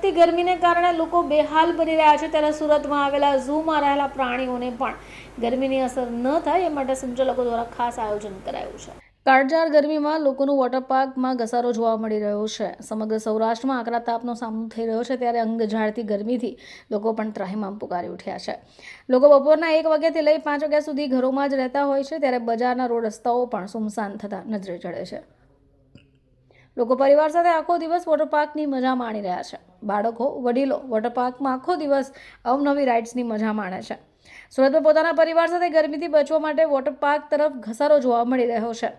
વધતી ગરમીને કારણે લોકો બેહાલ બની રહ્યા છે. ત્યારે સુરતમાં આવેલા ઝૂમાં રહેલા પ્રાણીઓને પણ ગરમીની અસર ન થાય એ માટે સંચાલકો દ્વારા ખાસ આયોજન કરાયું છે. કાળજાર ગરમીમાં લોકોનું વોટર પાર્કમાં ઘસારો જોવા મળી રહ્યો છે. સમગ્ર સૌરાષ્ટ્રમાં આકરા તાપનો સામનો થઈ રહ્યો છે ત્યારે અંગ ઝાડતી ગરમીથી લોકો પણ ત્રાહિમામ પુકારી ઉઠ્યા છે. લોકો બપોરના એક વાગ્યાથી લઈ પાંચ વાગ્યા સુધી ઘરોમાં જ રહેતા હોય છે, ત્યારે બજારના રોડ રસ્તાઓ પણ સુમસાન થતા નજરે ચડે છે. લોકો પરિવાર સાથે આખો દિવસ વોટર પાર્કની મજા માણી રહ્યા છે. બાળકો, વડીલો વોટર પાર્કમાં આખો દિવસ અવનવી રાઇડ્સની મજા માણે છે. સુરતમાં પોતાના પરિવાર સાથે ગરમીથી બચવા માટે વોટર પાર્ક તરફ ઘસારો જોવા મળી રહ્યો છે.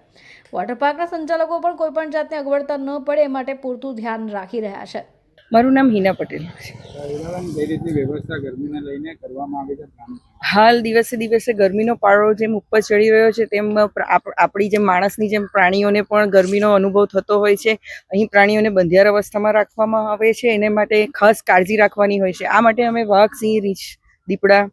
વોટર પાર્કના સંચાલકો પણ કોઈપણ જાતની અગવડતા ન પડે એ માટે પૂરતું ધ્યાન રાખી રહ્યા છે. મારું નામ હિના પટેલ. હાલ દિવસે દિવસે ગરમીનો પારો જેમ ઉપર ચડી રહ્યો છે તેમ આપણી જેમ માણસની જેમ પ્રાણીઓને પણ ગરમીનો અનુભવ થતો હોય છે. અહીં પ્રાણીઓને બંધિયાર અવસ્થામાં રાખવામાં આવે છે. એને માટે ખાસ કાળજી રાખવાની હોય છે. આ માટે અમે વાઘ સિંહ રીછ દીપડા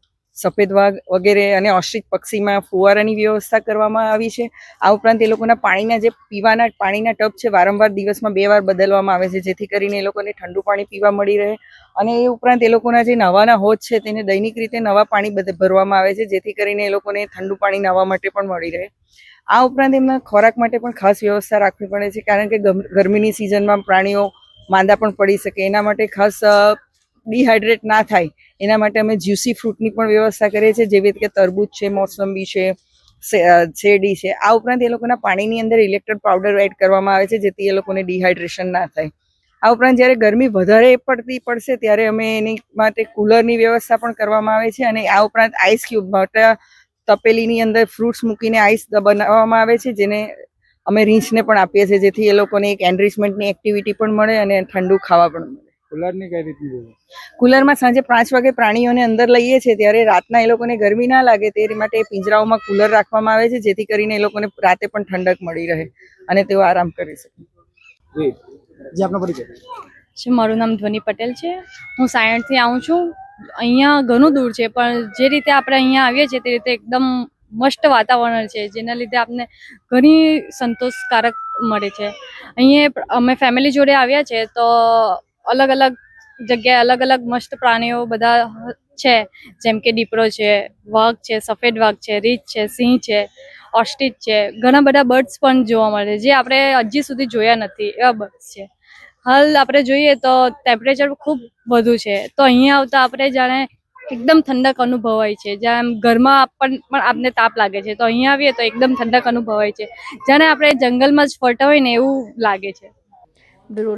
સફેદ વાઘ વગેરે અને ઓસ્ટ્રીચ પક્ષીમાં ફુવારાની વ્યવસ્થા કરવામાં આવી છે. આ ઉપરાંત એ લોકોના પાણીના જે પીવાના, પાણીના ટબ છે, વારંવાર દિવસમાં બે વાર બદલવામાં આવે છે, જેથી કરીને એ લોકોને ઠંડુ પાણી પીવા મળી રહે. અને એ ઉપરાંત એ લોકોના જે નવાના હોજ છે, તેને દૈનિક રીતે નવા પાણી ભરવામાં આવે છે, જેથી કરીને એ લોકોને ઠંડુ પાણી નવા માટે પણ મળી રહે. આ ઉપરાંત એમના ખોરાક માટે પણ ખાસ વ્યવસ્થા રાખવી પડે છે, કારણ કે ગરમીની સિઝનમાં પ્રાણીઓ માંદા પણ પડી શકે. એના માટે ખાસ ડિહાઇડ્રેટ ના થાય. એના માટે અમે જ્યુસી ફ્રૂટની પણ વ્યવસ્થા કરીએ છીએ. જેવી રીતે તરબૂચ છે, મોસંબી છે શેરડી છે. આ ઉપરાંત એ લોકોના પાણીની અંદર ઇલેક્ટ્રોડ પાવડર એડ કરવામાં આવે છે, જેથી એ લોકોને ડિહાઇડ્રેશન ના થાય. આ ઉપરાંત જ્યારે ગરમી વધારે પડતી પડશે, ત્યારે અમે એની માટે કુલરની વ્યવસ્થા પણ કરવામાં આવે છે અને આ ઉપરાંત આઈસ ક્યુબ માટે તપેલીની અંદર ફ્રૂટ્સ મૂકીને આઈસ બનાવવામાં આવે છે, જેને અમે રીંછને પણ આપીએ છીએ, જેથી એ લોકોને એક એનરિચમેન્ટની એક્ટિવિટી પણ મળે અને ઠંડુ ખાવા પણ મળે. કુલરની કઈ રીતની વ્યવસ્થા? કુલરમાં સાંજે પાંચ વાગે પ્રાણીઓને અંદર લઈએ છીએ ત્યારે રાતના એ લોકોને ગરમી ના લાગે તે માટે પિંજરાઓમાં કુલર રાખવામાં આવે છે જેથી કરીને એ લોકોને રાતે પણ ઠંડક મળી રહે અને તેઓ આરામ કરી શકે. જી. જી આપનો પરિચય. છે મારું નામ ધ્વનિ પટેલ છે. હું સાયણથી આવું છું. અહીંયા ઘણું દૂર છે પણ જે રીતે આપણે અહીંયા આવીએ છીએ તે રીતે એકદમ મસ્ત વાતાવરણ છે જેના લીધે આપને ઘણી સંતોષકારક મળે છે. અહીંયા અમે ફેમિલી જોડે આવ્યા છે તો અલગ અલગ જગ્યાએ અલગ અલગ મસ્ત પ્રાણીઓ બધા છે. જેમ કે દીપડો છે, વાઘ છે, સફેદ વાઘ છે રીંછ છે, સિંહ છે, ઓસ્ટિચ છે. ઘણા બધા બર્ડ્સ પણ જોવા મળે જે આપણે હજી સુધી જોયા નથી, એવા બર્ડ્સ છે. હાલ આપણે જોઈએ તો ટેમ્પરેચર ખૂબ વધુ છે. તો અહીંયા આવતા આપણે જાણે એકદમ ઠંડક અનુભવાય છે. જ્યાં ઘરમાં પણ આપને તાપ લાગે છે, તો અહીંયા આવીએ તો એકદમ ઠંડક અનુભવાય છે. જાણે આપણે જંગલમાં જ ફરતા હોય ને એવું લાગે છે.